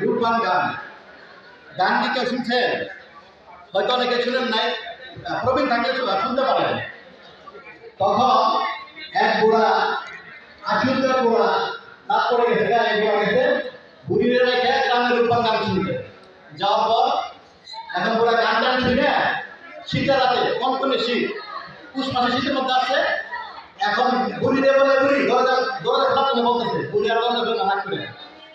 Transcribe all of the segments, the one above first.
রূপবান গান। কেউ শুনছেন? হয়তো অনেকে শুনেন নাই প্রবীণ থাকলে শুনতে পারেন তখন এক বুড়া আশুদ্দার বুড়া, তারপরে গেছে এক বুড়া গেছে বুড়িরে রেখে গ্রামের রূপবান গান শুনতে। যাওয়ার পর এখন বুড়া গান টান শুনে শীতের রাতে কনকনে শীত, পুষ মাসে শীতের মধ্যে আসছে, এখন বুড়ি রে বলে বুড়ি দরজা দরজা খোলা বলতেছে বুড়ি আর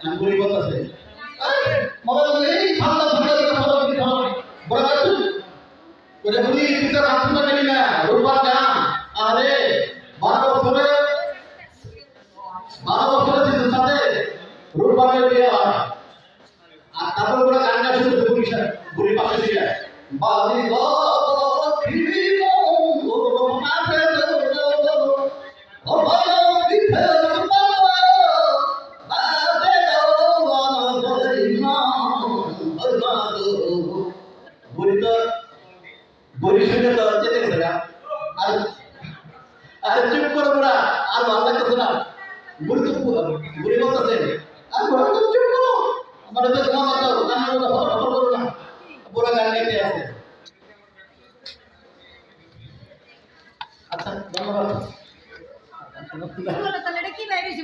আছে। আর বুড়ি বলতেছে হলো এই, ঠান্ডা ঠান্ডা দিকে ফলো দিতে হবে বুড়া যা তুই ওরে বুড়ি তুই তো না রোববার গান আরে, বারো বছরে সাথে রোববারের হয়। আর তারপর বুড়া গান শুরু বুড়ি বালি। লক্ষ্মী বুড়ি শুনে তো যেতে গেছে না আর আরে চুপ করো বুড়া আর ভালো লাগতেছে না তো বুড়ি বলতেছে আর বুড়া তো না আছে আচ্ছা ধন্যবাদ